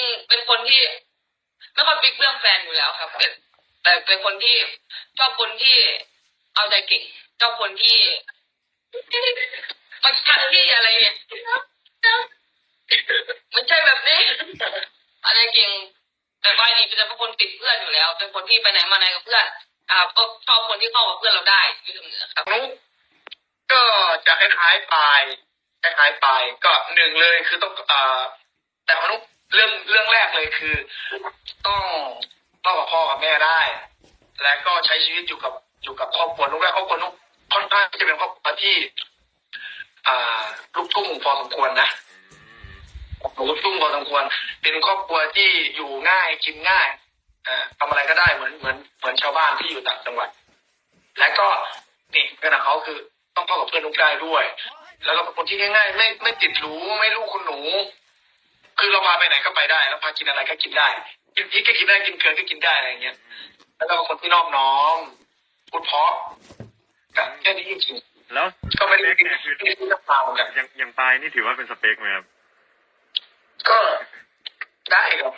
มเป็นคนที่ไม่ค่อยบิ๊กเรื่องแฟนอยู่แล้วครับแต่แต่เป็นคนที่ชอบคนที่เอาใจเก่งชอบคนที่มันขัดที่อะไรเนี่ยมันใช่แบบนี้อะไรเก่งแต่ว่านี่จะเป็นคนติดเพื่อนอยู่แล้ว เป็นคนที่ไปไหนมาไหนกับเพื่อน อ่าก็ชอบคนที่เข้ากับเพื่อนเราได้อยู่เสมอครับนุกก็จะคล้ายๆปลายคล้ายๆปลายก็หนึ่งเลยคือต้องอ่อแต่ของนุก เลยคือ ต้องต้องกับพ่อกับแม่ได้ และก็ใช้ชีวิตอยู่กับอยู่กับครอบครัวนุกและครอบครัวนุกค่อนข้างจะเป็นครอบครัวที่ อ่าลูกทุ่งพอสมควรนะลูกทุ่งพอสมควร เป็นครอบครัวที่อยู่ง่ายกินง่ายทำอะไรก็ได้เหมือนเหมือนเหมือนชาวบ้านที่อยู่ต่างจังหวัด และก็นี่เพื่อนเขาคือต้องเข้ากับเพื่อนนุกได้ด้วย แล้วก็เป็นคนที่ง่ายๆไม่ไม่ติดหรูไม่ลูกคุณหนูาพาไปไหนก็ไปได้เราพากินอะไรก็กินได้ กินพริกก็กินได้กินเกลือก็กินได้อะไรอย่างเงี้ย แล้วก็เป็นคนที่นอบน้อมพูดเพราะก็แค่นี้จริงแล้วๆก็ไม่ได้สเปคไม่เนี่ยคือได้พูดเปล่าเหมือนกันอย่างอย่างปลายนี่ถือว่าเป็นสเปคไหมครับก็ได้ครับ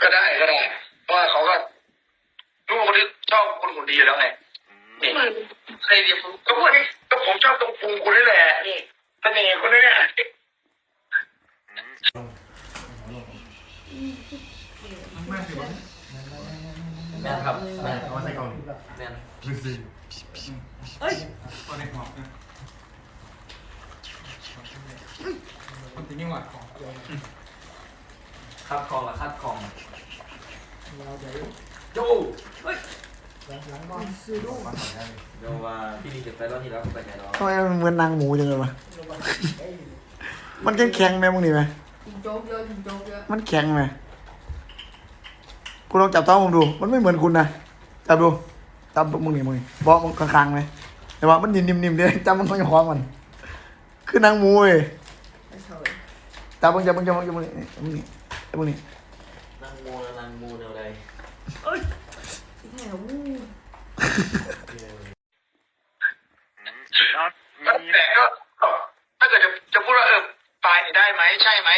ก็ได้ก็ได้เพราะว่าเขาก็ลูกคนที่ชอบคนคนดีอยู่แล้วไงอืมนี่ใครเดียวก็พูดดิก็ผมชอบตรงปูคุณนี่แหละนี่เป็นยังไง คนนี้เนี่ยแม่นครับแม่นเอามาใส่กล่องแม่นมันจะยิ่งหวานของคัดคองละคัดคองโจเฮ้ยเดี๋ยวว่าพี่นี่จะไปรอบที่แล้วก็ไปไหนรอทำไมมันเหมือนนางหมูจังเลยวะมันแข็งแข็งๆไหมมึงนี่ไหม กินโจ๊กเยอะกินโจ๊กเยอะมันแข็งไหมคุณลองจับต้องมึงดู มันไม่เหมือนคุณนะ จับดู จับมึงนี่มึงนี่บอกมึงค้างๆไหมแต่ว่ามันนิ่มๆเดียวจับมันต้องคว้ามัน คือนางหมูเว้ยไม่เท่าจับมึงจับมึงจับมึงจับมึงนี่มึงนี่จับมึงนี่นางมูนางมูแนวใดที่แถววู้แล้วมี แต่ก็ก็ถ้าเกิดจะจะพูดว่าเออปลายนี่ ได้ไหมใช่ไหม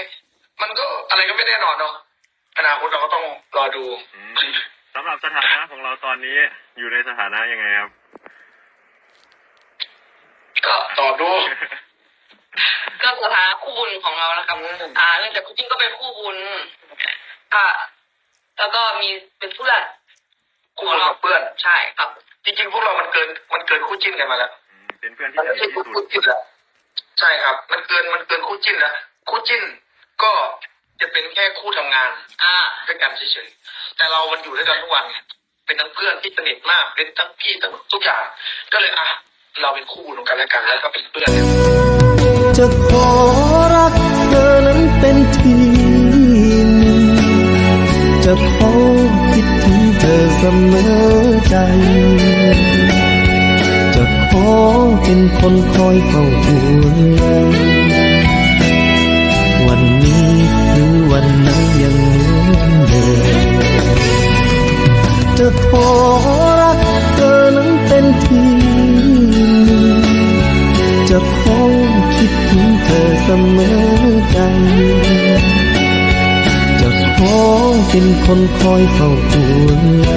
มันก็อะไรก็ไม่แน่นอนเนาะอนาคตเราก็ต้องรอดูอืมสำหรับสถานะของเราตอนนี้อยู่ในสถานะยังไงครับ ก็ตอบดูก็สถานะคู่บุญของเรานะครับอืมอ่าเนื่องจากคู่จิ้นก็เป็นคู่บุญอ่าแล้วก็มีเป็นเพื่อนคู่กับเพื่อนใช่ครับ จริงๆพวกเรามันเกิน มันเกินคู่จิ้นกันมาแล้วอืมเป็นเพื่อนที่มันสไม่นิใช่ทที่คู่สุดจิ้นแล้วใช่ครับ มันเกินมันเกินคู่จิ้นแล้ว คู่จิ้นก็จะเป็นแค่คู่ทำงานอ่าด้วยกันเฉยๆแต่เรามันอยู่ด้วยกันทุกวันไงเป็นทั้งเพื่อนที่สนิทมากเป็นทั้งพี่ทั้งทุกอย่าง ก็เลยอะเราเป็นคู่ของกันและกันแล้วก็เป็นเพื่อนกันจะขอรักเธอนั้นเป็นที่หนึ่งจะขอคิดถึงเธอเสมอใจ จะขอเป็นคนคอยเฝ้าห่วงใย ขอรักเธอนั้นเป็นที่หนึ่งจะขอคิดถึงเธอเสมอใจจะขอเป็นคนคอยเฝ้าห่ว